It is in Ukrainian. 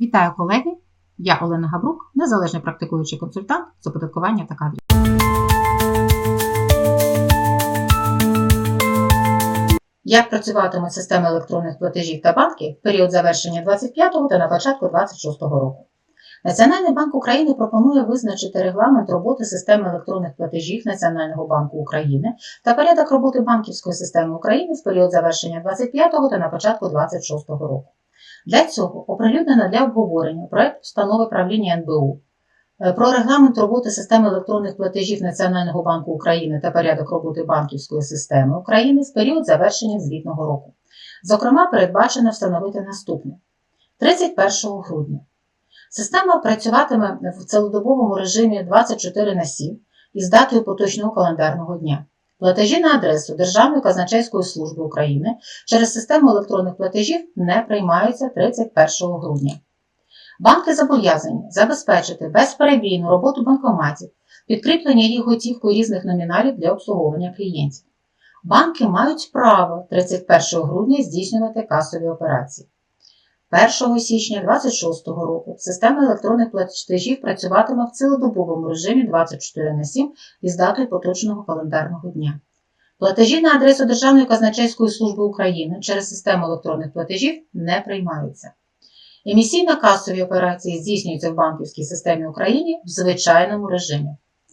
Вітаю колеги! Я Олена Габрук, незалежний практикуючий консультант з оподаткування та кадрів. Як працюватиме система електронних платежів та банків в період завершення 25-го та на початку 26-го року? Національний банк України пропонує визначити регламент роботи системи електронних платежів Національного банку України та порядок роботи банківської системи України в період завершення 25-го та на початку 26-го року. Для цього оприлюднено для обговорення проект постанови правління НБУ е, про регламент роботи системи електронних платежів Національного банку України та порядок роботи банківської системи України в період завершення звітного року. Зокрема, передбачено встановити наступне: 31 грудня. Система працюватиме в цілодобовому режимі 24 на 7 із датою поточного календарного дня. Платежі на адресу Державної казначейської служби України через систему електронних платежів не приймаються 31 грудня. Банки зобов'язані забезпечити безперебійну роботу банкоматів, підкріплення їх готівкою різних номіналів для обслуговування клієнтів. Банки мають право 31 грудня здійснювати касові операції. 1 січня 2026 року система електронних платежів працюватиме в цілодобовому режимі 24 на 7 із датою поточного календарного дня. Платежі на адресу Державної казначейської служби України через систему електронних платежів не приймаються. Емісійно-касові операції здійснюються в банківській системі України в звичайному режимі.